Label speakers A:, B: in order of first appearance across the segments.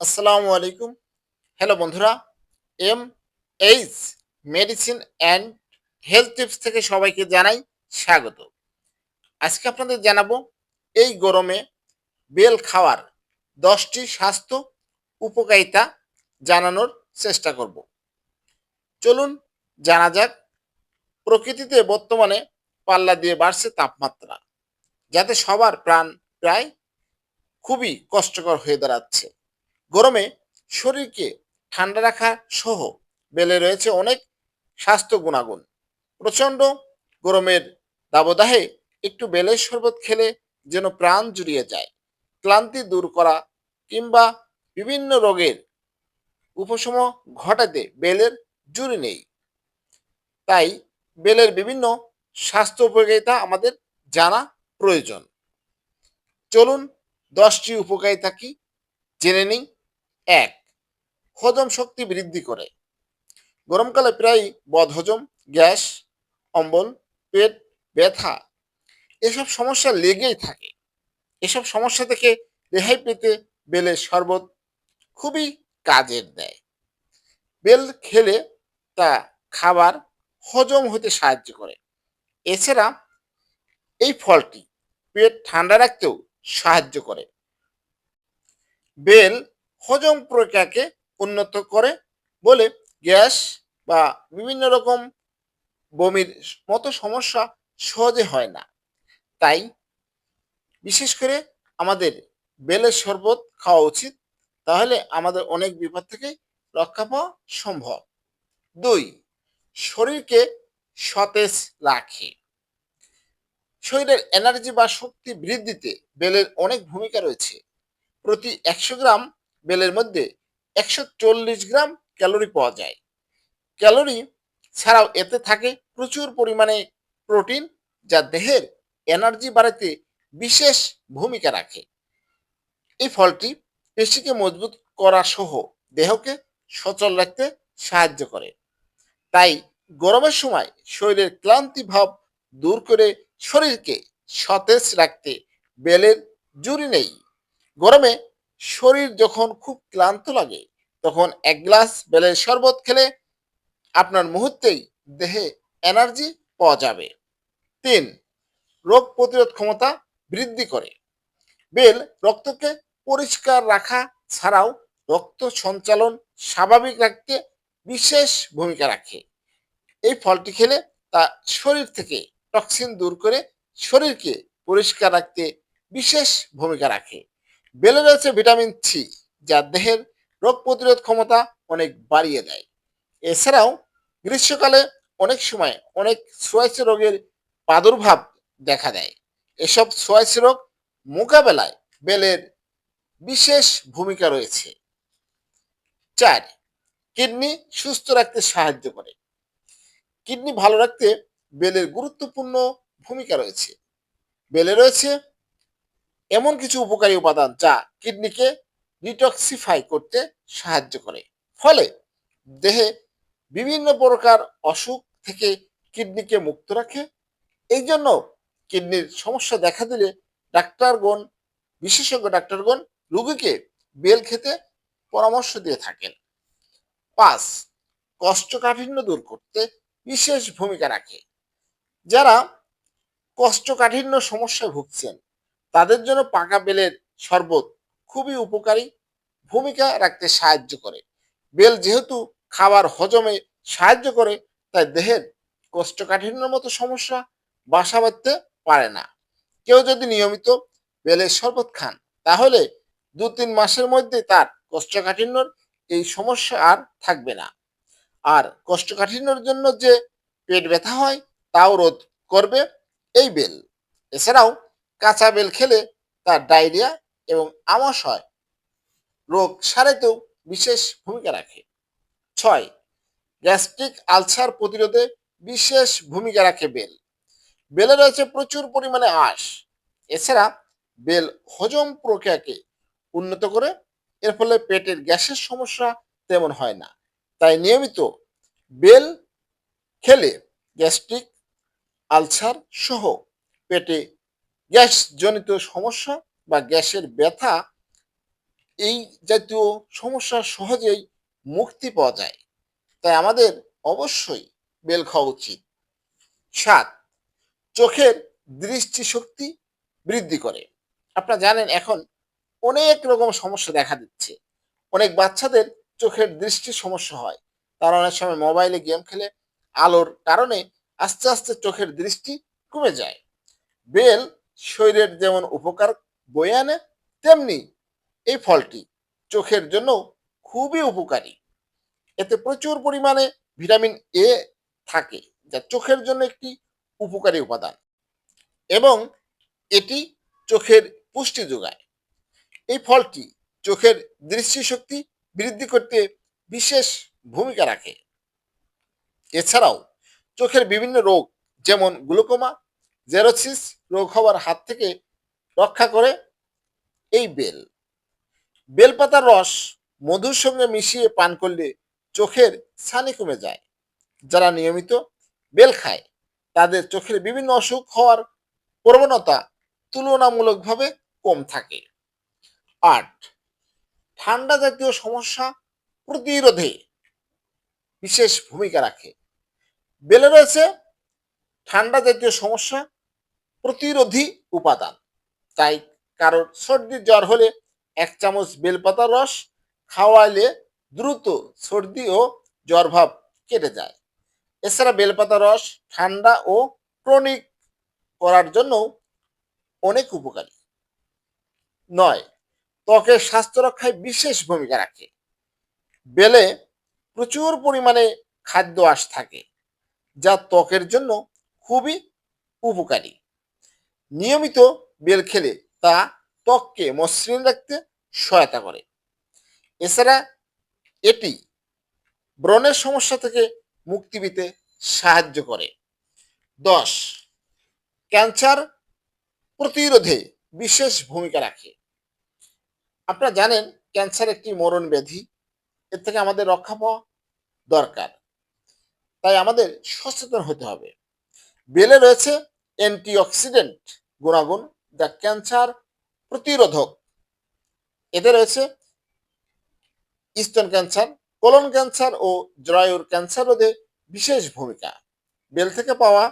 A: আসসালামু আলাইকুম। হ্যালো বন্ধুরা। M H medicine and health tips থেকে সবাইকে জানাই স্বাগত। আজকে আপনাদের জানাব, এই গরমে বেল খাওয়ার দশটি স্বাস্থ্য উপকারিতা জানানোর চেষ্টা করব। চলুন, জানা যাক, প্রকৃতিতে বর্তমানে পাল্লা দিয়ে বাড়ছে তাপমাত্রা, যাতে সবার প্রাণ প্রায় খুবই কষ্টকর হয়ে দাঁড়াচ্ছে। গরমে শরীরকে ঠান্ডা রাখা সহ বেলে রয়েছে অনেক স্বাস্থ্য গুণাগুণ। প্রচণ্ড গরমের দাবদাহে একটু বেলের শরবত খেলে যেন প্রাণ জুড়িয়ে যায়। ক্লান্তি দূর করা কিংবা বিভিন্ন রোগের উপশম ঘটাতে বেলের জুড়ি নেই। তাই বেলের বিভিন্ন স্বাস্থ্য উপকারিতা আমাদের জানা প্রয়োজন। চলুন দশটি উপকারিতা কি? জেনে নিই। এক, হজম শক্তি বৃদ্ধি করে। গরমকালে প্রায় বদহজম, গ্যাস, অম্বল, পেট, ব্যথা এসব সমস্যা লেগেই থাকে। এসব সমস্যা থেকে রেহাই পেতে বেলের শরবত খুবই কাজের দেয়। বেল খেলে তা খাবার হজম হতে সাহায্য করে। এছাড়া এই ফলটি পেট ঠান্ডা রাখতেও সাহায্য করে। বেল হজম প্রক্রিয়াকে উন্নত করে বলে গ্যাস বা বিভিন্ন রকম বমির মতো সমস্যা সহজে হয় না। তাই বিশেষ করে আমাদের বেলের শরবত খাওয়া উচিত, তাহলে আমাদের অনেক বিপদ থেকে রক্ষা পাওয়া সম্ভব। দুই, শরীরকে সতেজ রাখে। শরীরের এনার্জি বা শক্তি বৃদ্ধিতে বেলের অনেক ভূমিকা রয়েছে। প্রতি একশো গ্রাম বেলের মধ্যে একশো চল্লিশ গ্রাম ক্যালোরি পাওয়া যায়। ক্যালোরি ছাড়াও এতে থাকে প্রচুর পরিমাণে প্রোটিন যা দেহের এনার্জি বাড়াতে বিশেষ ভূমিকা রাখে। এই ফলটি পেশিকে মজবুত করা সহ দেহকে সচল রাখতে সাহায্য করে। তাই গরমের সময় শরীরের ক্লান্তি ভাব দূর করে শরীরকে সতেজ রাখতে বেলের জুড়ি নেই। গরমে শরীর যখন খুব ক্লান্ত লাগে, তখন এক গ্লাস বেলের শরবত খেলে আপনার মুহূর্তেই দেহে এনার্জি পাওয়া যাবে। তিন, রোগ প্রতিরোধ ক্ষমতা বৃদ্ধি করে। বেল রক্তকে পরিষ্কার রাখা ছাড়াও রক্ত সঞ্চালন স্বাভাবিক রাখতে বিশেষ ভূমিকা রাখে। এই ফলটি খেলে তা শরীর থেকে টক্সিন দূর করে শরীরকে পরিষ্কার রাখতে বিশেষ ভূমিকা রাখে। বেলে রয়েছে ভিটামিন সি যা দেহের রোগ প্রতিরোধ ক্ষমতা অনেক বাড়িয়ে দেয়। এছাড়াও গ্রীষ্মকালে অনেক সময় অনেক সোয়াইস রোগের প্রাদুর্ভাব দেখা দেয়। এসব সোয়াইস রোগ মোকাবেলায় বেলের বিশেষ ভূমিকা রয়েছে। চার, কিডনি সুস্থ রাখতে সাহায্য করে। কিডনি ভালো রাখতে বেলের গুরুত্বপূর্ণ ভূমিকা রয়েছে। বেলে রয়েছে এমন কিছু উপকারী উপাদান যা কিডনিকে ডিটক্সিফাই করতে সাহায্য করে। ফলে দেহে বিভিন্ন প্রকার অসুখ থেকে কিডনিকে মুক্ত রাখে। এই জন্য কিডনির সমস্যা দেখা দিলে ডাক্তারগণ, বিশেষজ্ঞ ডাক্তারগণ রোগীকে বেল খেতে পরামর্শ দিয়ে থাকেন। পাঁচ, কষ্টকাঠিন্য দূর করতে বিশেষ ভূমিকা রাখে। যারা কষ্টকাঠিন্য সমস্যায় ভুগছেন তাদের জন্য পাকা বেলের শরবত খুবই উপকারী ভূমিকা রাখতে সাহায্য করে। বেল যেহেতু খাবার হজমে সাহায্য করে, তাই দেহের কোষ্ঠকাঠিন্যর মতো সমস্যা বাসা বাঁধতে পারে না। কেউ যদি নিয়মিত বেলের শরবত খান, তাহলে দু তিন মাসের মধ্যে তার কোষ্ঠকাঠিন্যর এই সমস্যা আর থাকবে না। আর কোষ্ঠকাঠিন্যর জন্য যে পেট ব্যথা হয়, তাও রোধ করবে এই বেল। এছাড়াও কাঁচা বেল খেলে তার ডায়রিয়া এবং আমাশয় রোগ সারাতেও বিশেষ ভূমিকা রাখে। ছয়, গ্যাস্ট্রিক আলসার প্রতিরোধে বিশেষ ভূমিকা রাখে বেল। বেলে রয়েছে প্রচুর পরিমাণে আঁশ। এছাড়া বেল হজম প্রক্রিয়াকে উন্নত করে, এর ফলে পেটের গ্যাসের সমস্যা তেমন হয় না। তাই নিয়মিত বেল খেলে গ্যাস্ট্রিক আলসার সহ পেটে গ্যাসজনিত সমস্যা বা গ্যাসের ব্যথা, এই জাতীয় সমস্যা সহজেই মুক্তি পাওয়া যায়। তাই আমাদের অবশ্যই বেল খাওয়া উচিত। সাত, চোখের দৃষ্টিশক্তি বৃদ্ধি করে। আপনারা জানেন, এখন অনেক রকম সমস্যা দেখা দিচ্ছে। অনেক বাচ্চাদের চোখের দৃষ্টি সমস্যা হয়। তারা অনেক সময় মোবাইলে গেম খেলে। আলোর কারণে আস্তে আস্তে চোখের দৃষ্টি কমে যায়। বেল শরীরের যেমন উপকার বয়ে আনে, তেমনি এই ফলটি চোখের জন্য খুবই উপকারী। এতে প্রচুর পরিমাণে ভিটামিন এ থাকে, যা চোখের জন্য একটি উপকারী উপাদান এবং এটি চোখের পুষ্টি যোগায়। এই ফলটি চোখের দৃষ্টিশক্তি বৃদ্ধি করতে বিশেষ ভূমিকা রাখে। এছাড়াও চোখের বিভিন্ন রোগ, যেমন গ্লুকোমা জেরোসিস রোগ হওয়ার হাত থেকে রক্ষা করে এই বেল। বেলপাতার রস মধুর সঙ্গে মিশিয়ে পান করলে চোখের ছানি কমে যায়। যারা নিয়মিত বেল খায়, তাদের চোখের বিভিন্ন অসুখ হওয়ার প্রবণতা তুলনামূলকভাবে কম থাকে। আট, ঠান্ডা জাতীয় সমস্যা প্রতিরোধে বিশেষ ভূমিকা রাখে। বেলে রয়েছে ঠান্ডা জাতীয় সমস্যা প্রতিরোধী উপাদান। তাই কারোর সর্দি জ্বর হলে এক চামচ বেলপাতার রস খাওয়াইলে দ্রুত সর্দি ও জ্বর ভাব কেটে যায়। এছাড়া বেলপাতা রস ঠান্ডা ও ক্রনিক করার জন্য অনেক উপকারী। নয় ত্বকের স্বাস্থ্য রক্ষায় বিশেষ ভূমিকা রাখে। বেলে প্রচুর পরিমাণে খাদ্য আশ থাকে, যা ত্বকের জন্য খুবই উপকারী। নিয়মিত বেল খেলে তা ত্বককে মসৃণ রাখতে সহায়তা করে। এছাড়া এটি ব্রণের সমস্যা থেকে মুক্তি পেতে সাহায্য করে। দশ, ক্যান্সার প্রতিরোধে বিশেষ ভূমিকা রাখে। আপনারা জানেন ক্যান্সার একটি মরণ ব্যাধি, এর থেকে আমাদের রক্ষা পাওয়া দরকার। তাই আমাদের সচেতন হতে হবে। বেলে রয়েছে অ্যান্টিঅক্সিডেন্ট গুণাগুণ যা ক্যান্সার প্রতিরোধক। এতে রয়েছে স্তন ক্যান্সার, কোলন ক্যান্সার ও জরায়ুর ক্যান্সার রোধে বিশেষ ভূমিকা। বেল থেকে পাওয়া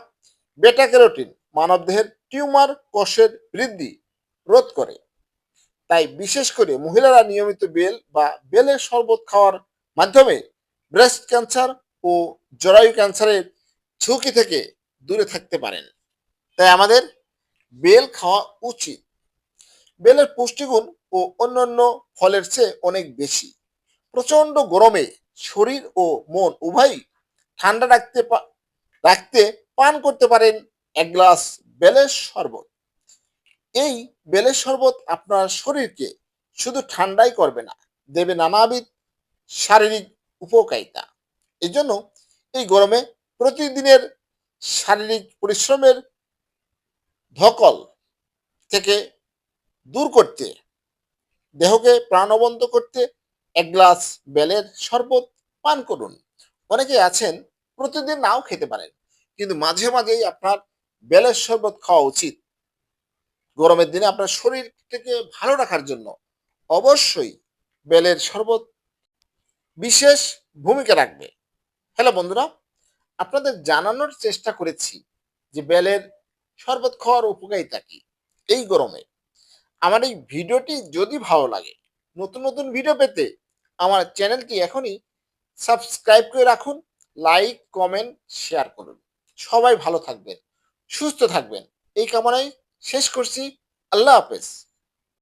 A: বেটা ক্যারোটিন মানবদেহের টিউমার কোষের বৃদ্ধি রোধ করে। তাই বিশেষ করে মহিলারা নিয়মিত বেল বা বেলের শরবত খাওয়ার মাধ্যমে ব্রেস্ট ক্যান্সার ও জরায়ু ক্যান্সারের ঝুঁকি থেকে দূরে থাকতে পারেন। তাই আমাদের বেল খাওয়া উচিত। বেলের পুষ্টিগুণ ও অন্যান্য ফলের চেয়ে অনেক বেশি। প্রচণ্ড গরমে শরীর ও মন উভয়ই ঠান্ডা রাখতে রাখতে পান করতে পারেন এক গ্লাস বেলের শরবত। এই বেলের শরবত আপনার শরীরকে শুধু ঠান্ডাই করবে না, দেবে নানাবিধ শারীরিক উপকারিতা। এই জন্য এই গরমে প্রতিদিনের শারীরিক পরিশ্রমের ধকল থেকে দূর করতে, দেহকে প্রাণবন্ত করতে এক গ্লাস বেলের শরবত পান করুন। অনেকে আছেন, প্রতিদিন নাও খেতে পারেন, কিন্তু মাঝে মাঝেই আপনার বেলের শরবত খাওয়া উচিত। গরমের দিনে আপনার শরীরটাকে ভালো রাখার জন্য অবশ্যই বেলের শরবত বিশেষ ভূমিকা রাখবে। হ্যালো বন্ধুরা, আপনাদের জানানোর চেষ্টা করেছি যে বেলের শরবত খাওয়ার উপকারিতা কি? এই গরমে। আমার এই ভিডিওটি যদি ভালো লাগে, নতুন নতুন ভিডিও পেতে আমার চ্যানেলটি এখনই সাবস্ক্রাইব করে রাখুন, লাইক, কমেন্ট, শেয়ার করুন। সবাই ভালো থাকবেন, সুস্থ থাকবেন। এই কামনায় শেষ করছি। আল্লাহ হাফেজ।